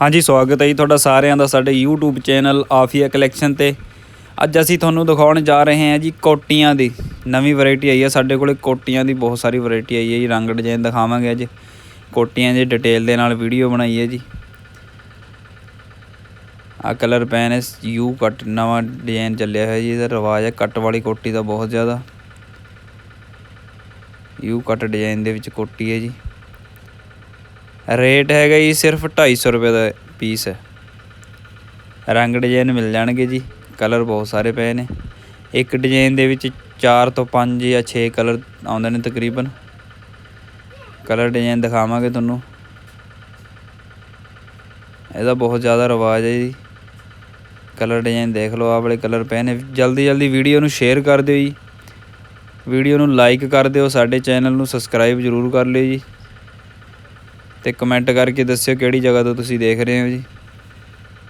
ਹਾਂਜੀ, ਸਵਾਗਤ ਹੈ ਜੀ ਤੁਹਾਡਾ ਸਾਰਿਆਂ ਦਾ ਸਾਡੇ YouTube ਚੈਨਲ ਆਫੀਆ ਕਲੈਕਸ਼ਨ ਤੇ। ਅੱਜ ਅਸੀਂ ਤੁਹਾਨੂੰ ਦਿਖਾਉਣ ਜਾ ਰਹੇ ਹਾਂ ਜੀ ਕੋਟੀਆਂ ਦੀ। ਨਵੀਂ ਵੈਰਾਈਟੀ ਆਈ ਹੈ ਸਾਡੇ ਕੋਲੇ, ਕੋਟੀਆਂ ਦੀ ਬਹੁਤ ਸਾਰੀ ਵੈਰਾਈਟੀ ਆਈ ਹੈ ਜੀ। ਰੰਗ ਡਿਜ਼ਾਈਨ ਦਿਖਾਵਾਂਗੇ ਅੱਜ। ਕੋਟੀਆਂ ਦੀ ਡਿਟੇਲ ਦੇ ਨਾਲ ਵੀਡੀਓ ਬਣਾਈ ਹੈ ਜੀ। ਆ ਕਲਰ ਪੈਨ ਹੈ ਯੂ ਕੱਟ ਨਵਾਂ ਡਿਜ਼ਾਈਨ ਚੱਲਿਆ ਹੋਇਆ ਜੀ। ਇਹਦਾ ਰਿਵਾਜ ਹੈ ਕੱਟ ਵਾਲੀ ਕੋਟੀ ਦਾ ਬਹੁਤ ਜ਼ਿਆਦਾ। ਯੂ ਕੱਟ ਡਿਜ਼ਾਈਨ ਦੇ ਵਿੱਚ ਕੋਟੀ ਹੈ ਜੀ। ਰੇਟ ਹੈਗਾ ਜੀ ਸਿਰਫ 250 ਰੁਪਏ ਦਾ ਪੀਸ ਹੈ। ਰੰਗ ਡਿਜ਼ਾਈਨ ਮਿਲ ਜਾਣਗੇ ਜੀ ਕਲਰ ਬਹੁਤ ਸਾਰੇ ਪਏ ਨੇ। ਇੱਕ ਡਿਜ਼ਾਈਨ ਦੇ ਵਿੱਚ 4 ਤੋਂ 5 ਜਾਂ 6 ਕਲਰ ਆਉਂਦੇ ਨੇ ਤਕਰੀਬਨ। ਕਲਰ ਡਿਜ਼ਾਈਨ ਦਿਖਾਵਾਂਗੇ ਤੁਹਾਨੂੰ। ਇਹਦਾ ਬਹੁਤ ਜ਼ਿਆਦਾ ਰਿਵਾਜ ਹੈ ਜੀ। ਕਲਰ ਡਿਜ਼ਾਈਨ ਦੇਖ ਲਓ, ਆਹ ਵਾਲੇ ਕਲਰ ਪਏ ਨੇ। ਜਲਦੀ ਜਲਦੀ ਵੀਡੀਓ ਨੂੰ ਸ਼ੇਅਰ ਕਰ ਦਿਓ ਜੀ। ਵੀਡੀਓ ਨੂੰ ਲਾਈਕ ਕਰ ਦਿਓ, ਸਾਡੇ ਚੈਨਲ ਨੂੰ ਸਬਸਕ੍ਰਾਈਬ ਜ਼ਰੂਰ ਕਰ ਲਿਓ ਜੀ। ਤੇ ਕਮੈਂਟ ਕਰਕੇ ਦੱਸਿਓ ਕਿਹੜੀ ਜਗ੍ਹਾ ਤੋਂ ਤੁਸੀਂ ਦੇਖ ਰਹੇ ਹੋ ਜੀ।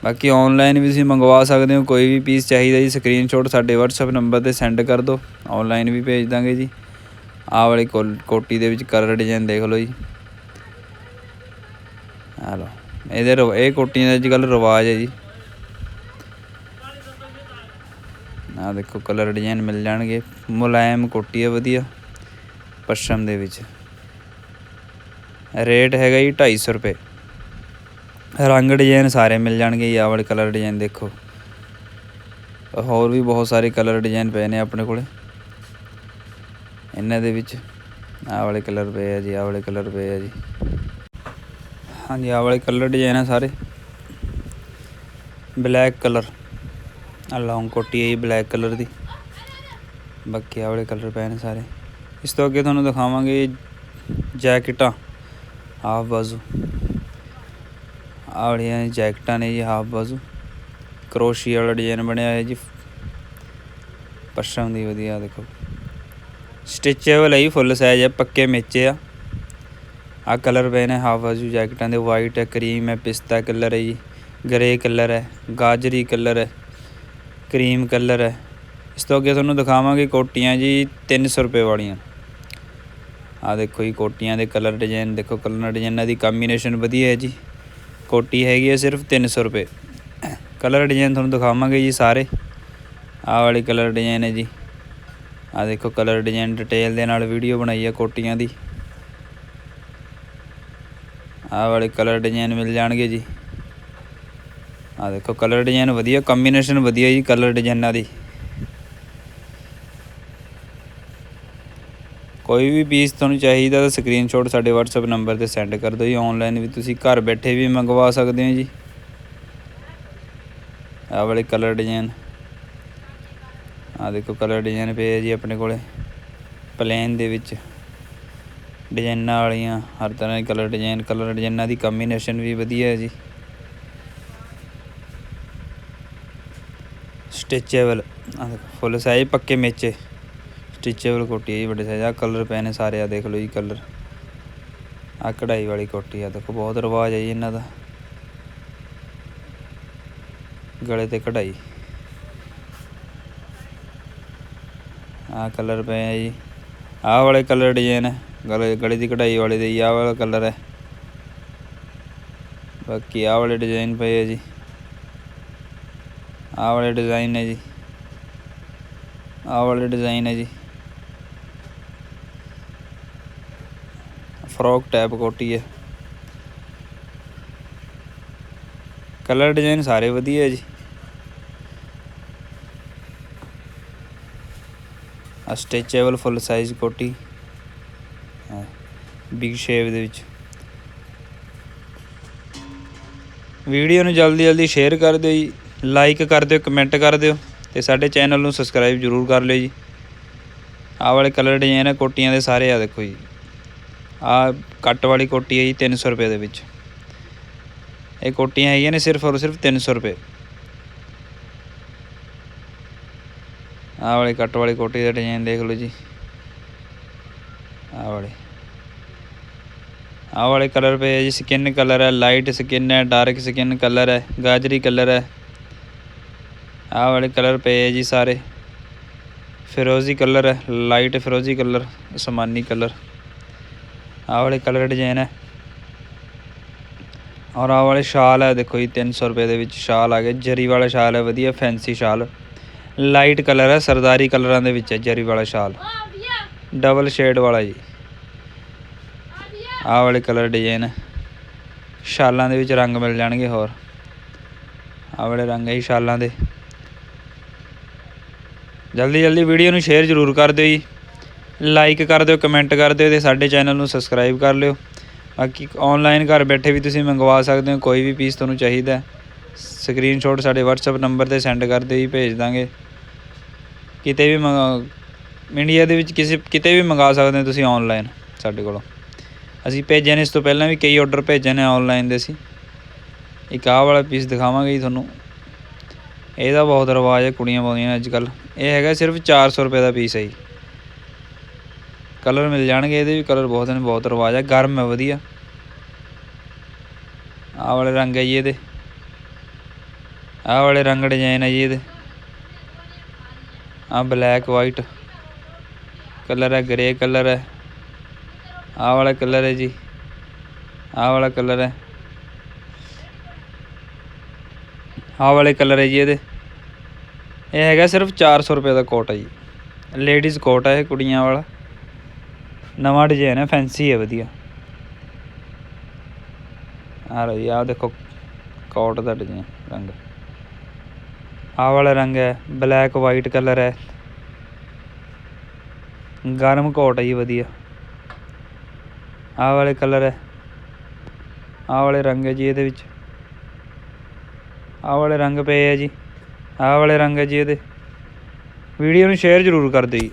ਬਾਕੀ ਆਨਲਾਈਨ ਵੀ ਤੁਸੀਂ ਮੰਗਵਾ ਸਕਦੇ ਹੋ, ਕੋਈ ਵੀ ਪੀਸ ਚਾਹੀਦਾ ਜੀ ਸਕਰੀਨਸ਼ਾਟ ਸਾਡੇ WhatsApp ਨੰਬਰ ਤੇ ਸੈਂਡ ਕਰ ਦਿਓ ਆਨਲਾਈਨ ਵੀ ਭੇਜ ਦਾਂਗੇ ਜੀ। ਆਹ ਵਾਲੀ ਕੋਲ- ਕੋਟੀ ਦੇ ਵਿੱਚ ਕਲਰ ਡਿਜ਼ਾਈਨ ਦੇਖ ਲਓ ਜੀ। ਆ ਲਓ, ਇਹਦੇ ਰਿਵਾ- ਇਹ ਕੋਟੀਆਂ ਦਾ ਅੱਜ ਕੱਲ੍ਹ ਰਿਵਾਜ ਹੈ ਜੀ। ਆ ਦੇਖੋ ਕਲਰ ਡਿਜ਼ਾਈਨ ਮਿਲ ਜਾਣਗੇ, ਮੁਲਾਇਮ ਕੋਟੀ ਹੈ, ਵਧੀਆ। ਪਸ਼ਮ ਦੇ ਵਿੱਚ। ਰੇਟ ਹੈਗਾ ਜੀ 250 ਰੁਪਏ। ਰੰਗ ਡਿਜ਼ਾਈਨ ਸਾਰੇ ਮਿਲ ਜਾਣਗੇ ਜੀ, ਆਹ ਵਾਲੇ ਕਲਰ ਡਿਜ਼ਾਈਨ ਦੇਖੋ। ਹੋਰ ਵੀ ਬਹੁਤ ਸਾਰੇ ਕਲਰ ਡਿਜ਼ਾਈਨ ਪਏ ਨੇ ਆਪਣੇ ਕੋਲੇ। ਇਹਨਾਂ ਦੇ ਵਿੱਚ ਆਹ ਵਾਲੇ ਕਲਰ ਪਏ ਆ ਜੀ, ਆਹ ਵਾਲੇ ਕਲਰ ਪਏ ਆ ਜੀ। ਹਾਂਜੀ, ਆਹ ਵਾਲੇ ਕਲਰ ਡਿਜ਼ਾਈਨ ਆ ਸਾਰੇ। ਬਲੈਕ ਕਲਰ ਆ ਲੌਂਗ ਕੋਟੀ ਹੈ ਜੀ ਬਲੈਕ ਕਲਰ ਦੀ। ਬਾਕੀ ਆਹ ਵਾਲੇ ਕਲਰ ਪਏ ਨੇ ਸਾਰੇ। ਇਸ ਤੋਂ ਅੱਗੇ ਤੁਹਾਨੂੰ ਦਿਖਾਵਾਂਗੇ ਜੈਕਟਾਂ ਹਾਫ ਬਾਜ਼ੂ। ਆਹ ਵਾਲੀਆਂ ਜੈਕਟਾਂ ਨੇ ਜੀ ਹਾਫ ਬਾਜ਼ੂ। ਕਰੋਸ਼ੀਆ ਵਾਲਾ ਡਿਜ਼ਾਈਨ ਬਣਿਆ ਹੋਇਆ ਜੀ। ਪਸ਼ਮ ਦੀ ਵਧੀਆ ਦੇਖੋ। ਸਟਿਚੇਬਲ ਹੈ ਜੀ ਫੁੱਲ ਸਾਈਜ਼ ਹੈ, ਪੱਕੇ ਮੇਚੇ ਆ। ਆ ਕਲਰ ਪਏ ਨੇ ਹਾਫ ਬਾਜ਼ੂ ਜੈਕਟਾਂ ਦੇ ਵਾਈਟ ਹੈ ਕਰੀਮ ਹੈ, ਪਿਸਤਾ ਕਲਰ ਹੈ ਜੀ। ਗ੍ਰੇ ਕਲਰ ਹੈ, ਗਾਜਰੀ ਕਲਰ ਹੈ ਕਰੀਮ ਕਲਰ ਹੈ। ਇਸ ਤੋਂ ਅੱਗੇ ਤੁਹਾਨੂੰ ਦਿਖਾਵਾਂਗੇ ਕੋਟੀਆਂ ਜੀ 300 ਰੁਪਏ ਵਾਲੀਆਂ। ਆ ਦੇਖੋ ਜੀ, ਕੋਟੀਆਂ ਦੇ ਕਲਰ ਡਿਜ਼ਾਈਨ ਦੇਖੋ ਕਲਰ ਡਿਜ਼ਾਈਨਾਂ ਦੀ ਕੰਬੀਨੇਸ਼ਨ ਵਧੀਆ ਹੈ ਜੀ। ਕੋਟੀ ਹੈਗੀ ਹੈ ਸਿਰਫ 300 ਰੁਪਏ। ਕਲਰ ਡਿਜ਼ਾਈਨ ਤੁਹਾਨੂੰ ਦਿਖਾਵਾਂਗੇ ਜੀ ਸਾਰੇ। ਆਹ ਵਾਲੀ ਕਲਰ ਡਿਜ਼ਾਈਨ ਹੈ ਜੀ। ਆ ਦੇਖੋ ਕਲਰ ਡਿਜ਼ਾਈਨ ਡਿਟੇਲ ਦੇ ਨਾਲ ਵੀਡੀਓ ਬਣਾਈ ਹੈ ਕੋਟੀਆਂ ਦੀ। ਆਹ ਵਾਲੇ ਕਲਰ ਡਿਜ਼ਾਈਨ ਮਿਲ ਜਾਣਗੇ ਜੀ। ਆ ਦੇਖੋ ਕਲਰ ਡਿਜ਼ਾਈਨ ਵਧੀਆ ਕੰਬੀਨੇਸ਼ਨ ਵਧੀਆ ਜੀ ਕਲਰ ਡਿਜ਼ਾਈਨਾਂ ਦੀ ਕੋਈ ਵੀ ਪੀਸ ਤੁਹਾਨੂੰ ਚਾਹੀਦਾ ਤਾਂ ਸਕਰੀਨਸ਼ਾਟ ਸਾਡੇ WhatsApp ਨੰਬਰ ਤੇ ਸੈਂਡ ਕਰ ਦਿਓ ਜੀ। ਆਨਲਾਈਨ ਵੀ ਤੁਸੀਂ ਘਰ ਬੈਠੇ ਵੀ ਮੰਗਵਾ ਸਕਦੇ ਹੋ ਜੀ। ਆਹ ਵਾਲੇ ਕਲਰ ਡਿਜ਼ਾਈਨ ਆ ਦੇਖੋ ਕਲਰ ਡਿਜ਼ਾਈਨ ਪਏ ਆ ਜੀ ਆਪਣੇ ਕੋਲੇ। ਪਲੇਨ ਦੇ ਵਿੱਚ ਡਿਜ਼ਾਈਨਾਂ ਵਾਲੀਆਂ, ਹਰ ਤਰ੍ਹਾਂ ਦੇ ਕਲਰ ਡਿਜ਼ਾਈਨ ਕਲਰ ਡਿਜ਼ਾਈਨਾਂ ਦੀ ਕੰਬੀਨੇਸ਼ਨ ਵੀ ਵਧੀਆ ਹੈ ਜੀ। ਸਟਿਚੇਬਲ ਫੁੱਲ ਸਾਈਜ਼ ਪੱਕੇ ਮੇਚੇ। ਸਟਿਚੇਬਲ ਕੋਟੀ ਹੈ ਜੀ, ਵੱਡੇ ਸਾਈਜ਼ ਆ। ਕਲਰ ਪਏ ਨੇ ਸਾਰੇ ਆ, ਦੇਖ ਲਓ ਜੀ ਕਲਰ ਆ ਕਢਾਈ ਵਾਲੀ ਕੋਟੀ ਆ, ਦੇਖੋ, ਬਹੁਤ ਰਿਵਾਜ ਹੈ ਜੀ ਇਹਨਾਂ ਦਾ। ਗਲੇ ਤੇ ਕਢਾਈ। ਆ ਕਲਰ ਪਏ ਆ ਜੀ। ਆਹ ਵਾਲੇ ਕਲਰ ਡਿਜ਼ਾਈਨ ਹੈ, ਗਲੇ ਗਲੇ ਦੀ ਕਢਾਈ ਵਾਲੇ ਦੇ ਜੀ, ਆਹ ਵਾਲਾ ਕਲਰ ਹੈ। ਬਾਕੀ ਆਹ ਵਾਲੇ ਡਿਜ਼ਾਈਨ ਪਏ ਆ ਜੀ। ਆਹ ਵਾਲੇ ਡਿਜ਼ਾਈਨ ਹੈ ਜੀ। ਆਹ ਵਾਲੇ ਡਿਜ਼ਾਈਨ ਹੈ ਜੀ। ਫਰੋਕ ਟੈਪ ਕੋਟੀ ਹੈ। ਕਲਰ ਡਿਜ਼ਾਈਨ ਸਾਰੇ ਵਧੀਆ ਜੀ। ਆ ਸਟ੍ਰੈਚੇਬਲ ਫੁੱਲ ਸਾਈਜ਼ ਕੋਟੀ। ਬਿਗ ਸ਼ੇਪ ਦੇ ਵਿੱਚ। ਵੀਡੀਓ ਨੂੰ ਜਲਦੀ ਜਲਦੀ ਸ਼ੇਅਰ ਕਰ ਦਿਓ ਜੀ। ਲਾਈਕ ਕਰ ਦਿਓ ਕਮੈਂਟ ਕਰ ਦਿਓ ਤੇ ਸਾਡੇ ਚੈਨਲ ਨੂੰ ਸਬਸਕ੍ਰਾਈਬ ਜ਼ਰੂਰ ਕਰ ਲਿਓ ਜੀ। ਆਹ ਵਾਲੇ ਕਲਰ ਡਿਜ਼ਾਈਨ ਕੋਟੀਆਂ ਦੇ ਸਾਰੇ ਆ ਦੇਖੋ ਜੀ। ਆ ਕੱਟ ਵਾਲੀ ਕੋਟੀ ਹੈ ਜੀ 300 ਰੁਪਏ ਦੇ ਵਿੱਚ। ਇਹ ਕੋਟੀਆਂ ਹੈਗੀਆਂ ਨੇ ਸਿਰਫ ਔਰ ਸਿਰਫ 300 ਰੁਪਏ। ਆਹ ਵਾਲੀ ਕੱਟ ਵਾਲੀ ਕੋਟੀ ਦਾ ਡਿਜ਼ਾਈਨ ਦੇਖ ਲਓ ਜੀ। ਆਹ ਵਾਲੇ। ਆਹ ਵਾਲੇ ਕਲਰ ਪਏ ਹੈ ਜੀ ਸਕਿਨ ਕਲਰ ਹੈ ਲਾਈਟ ਸਕਿਨ ਹੈ ਡਾਰਕ ਸਕਿਨ ਕਲਰ ਹੈ, ਗਾਜਰੀ ਕਲਰ ਹੈ। ਆਹ ਵਾਲੇ ਕਲਰ ਪਏ ਹੈ ਜੀ ਸਾਰੇ। ਫਿਰੋਜ਼ੀ ਕਲਰ ਹੈ ਲਾਈਟ ਫਿਰੋਜ਼ੀ ਕਲਰ ਅਸਮਾਨੀ ਕਲਰ ਆਹ ਵਾਲੇ ਕਲਰ ਡਿਜ਼ਾਈਨ ਹੈ। ਔਰ ਆਹ ਵਾਲੇ ਸ਼ਾਲ ਹੈ ਦੇਖੋ ਜੀ 300 ਰੁਪਏ ਦੇ ਵਿੱਚ ਸ਼ਾਲ ਆ ਗਏ। ਜਰੀ ਵਾਲਾ ਸ਼ਾਲ ਹੈ ਵਧੀਆ ਫੈਂਸੀ ਸ਼ਾਲ। ਲਾਈਟ ਕਲਰ ਹੈ ਸਰਦਾਰੀ ਕਲਰਾਂ ਦੇ ਵਿੱਚ ਹੈ ਜਰੀ ਵਾਲਾ ਸ਼ਾਲ। ਡਬਲ ਸ਼ੇਡ ਵਾਲਾ ਜੀ। ਆਹ ਵਾਲੇ ਕਲਰ ਡਿਜ਼ਾਈਨ ਸ਼ਾਲਾਂ ਦੇ ਵਿੱਚ ਰੰਗ ਮਿਲ ਜਾਣਗੇ ਹੋਰ। ਆਹ ਵਾਲੇ ਰੰਗ ਹੈ ਸ਼ਾਲਾਂ ਦੇ। ਜਲਦੀ ਜਲਦੀ ਵੀਡੀਓ ਨੂੰ ਸ਼ੇਅਰ ਜ਼ਰੂਰ ਕਰ ਦਿਓ ਜੀ। ਲਾਈਕ ਕਰ ਦਿਓ ਕਮੈਂਟ ਕਰ ਦਿਓ ਤੇ ਸਾਡੇ ਚੈਨਲ ਨੂੰ ਸਬਸਕ੍ਰਾਈਬ ਕਰ ਲਿਓ। ਬਾਕੀ ਆਨਲਾਈਨ ਘਰ ਬੈਠੇ ਵੀ ਤੁਸੀਂ ਮੰਗਵਾ ਸਕਦੇ ਹੋ, ਕੋਈ ਵੀ ਪੀਸ ਤੁਹਾਨੂੰ ਚਾਹੀਦਾ ਸਕਰੀਨਸ਼ਾਟ ਸਾਡੇ WhatsApp ਨੰਬਰ ਤੇ ਸੈਂਡ ਕਰ ਦਿਓ ਜੀ, ਭੇਜ ਦਾਂਗੇ। ਕਿਤੇ ਵੀ ਮੰਗਾ ਇੰਡੀਆ ਦੇ ਵਿੱਚ ਕਿਸੇ, ਕਿਤੇ ਵੀ ਮੰਗਾ ਸਕਦੇ ਹੋ ਤੁਸੀਂ ਆਨਲਾਈਨ ਸਾਡੇ ਕੋਲੋਂ। ਅਸੀਂ ਭੇਜੇ ਨੇ, ਇਸ ਤੋਂ ਪਹਿਲਾਂ ਵੀ ਕਈ ਆਰਡਰ ਭੇਜੇ ਨੇ ਆਨਲਾਈਨ ਦੇ ਅਸੀਂ। ਇੱਕ ਆਹ ਵਾਲਾ ਪੀਸ ਦਿਖਾਵਾਂਗੇ ਜੀ ਤੁਹਾਨੂੰ। ਇਹਦਾ ਬਹੁਤ ਰਿਵਾਜ ਹੈ ਕੁੜੀਆਂ ਪਾਉਂਦੀਆਂ ਨੇ ਅੱਜ ਕੱਲ ਇਹ ਹੈਗਾ ਸਿਰਫ 400 ਰੁਪਏ ਦਾ ਪੀਸ ਹੈ ਜੀ। ਕਲਰ ਮਿਲ ਜਾਣਗੇ, ਇਹਦੇ ਵੀ ਕਲਰ ਬਹੁਤ ਨੇ, ਬਹੁਤ ਰਿਵਾਜ ਹੈ ਗਰਮ ਹੈ ਵਧੀਆ। ਆਹ ਵਾਲੇ ਰੰਗ ਹੈ ਜੀ ਇਹਦੇ। ਆਹ ਵਾਲੇ ਰੰਗ ਡਿਜ਼ਾਈਨ ਹੈ ਜੀ ਇਹਦੇ। ਆ ਬਲੈਕ ਵਾਈਟ ਕਲਰ ਹੈ ਗ੍ਰੇ ਕਲਰ ਹੈ ਆਹ ਵਾਲਾ ਕਲਰ ਹੈ ਜੀ। ਆਹ ਵਾਲਾ ਕਲਰ ਹੈ ਆਹ ਵਾਲੇ ਕਲਰ ਹੈ ਜੀ ਇਹਦੇ। ਇਹ ਹੈਗਾ ਸਿਰਫ 400 ਰੁਪਏ ਦਾ ਕੋਟ ਹੈ ਜੀ। ਲੇਡੀਜ਼ ਕੋਟ ਹੈ ਇਹ ਕੁੜੀਆਂ ਵਾਲਾ। ਨਵਾਂ ਡਿਜ਼ਾਈਨ ਹੈ ਫੈਂਸੀ ਹੈ, ਵਧੀਆ। ਆ ਲਓ ਜੀ, ਆਹ ਦੇਖੋ ਕੋਟ ਦਾ ਡਿਜ਼ਾਈਨ ਰੰਗ। ਆਹ ਵਾਲਾ ਰੰਗ ਹੈ ਬਲੈਕ ਵਾਈਟ ਕਲਰ ਹੈ। ਗਰਮ ਕੋਟ ਹੈ ਜੀ, ਵਧੀਆ। ਆਹ ਵਾਲੇ ਕਲਰ ਹੈ। ਆਹ ਵਾਲੇ ਰੰਗ ਹੈ ਜੀ ਇਹਦੇ ਵਿੱਚ। ਆਹ ਵਾਲੇ ਰੰਗ ਪਏ ਹੈ ਜੀ। ਆਹ ਵਾਲੇ ਰੰਗ ਹੈ ਜੀ ਇਹਦੇ। ਵੀਡੀਓ ਨੂੰ ਸ਼ੇਅਰ ਜ਼ਰੂਰ ਕਰ ਦਿਓ ਜੀ।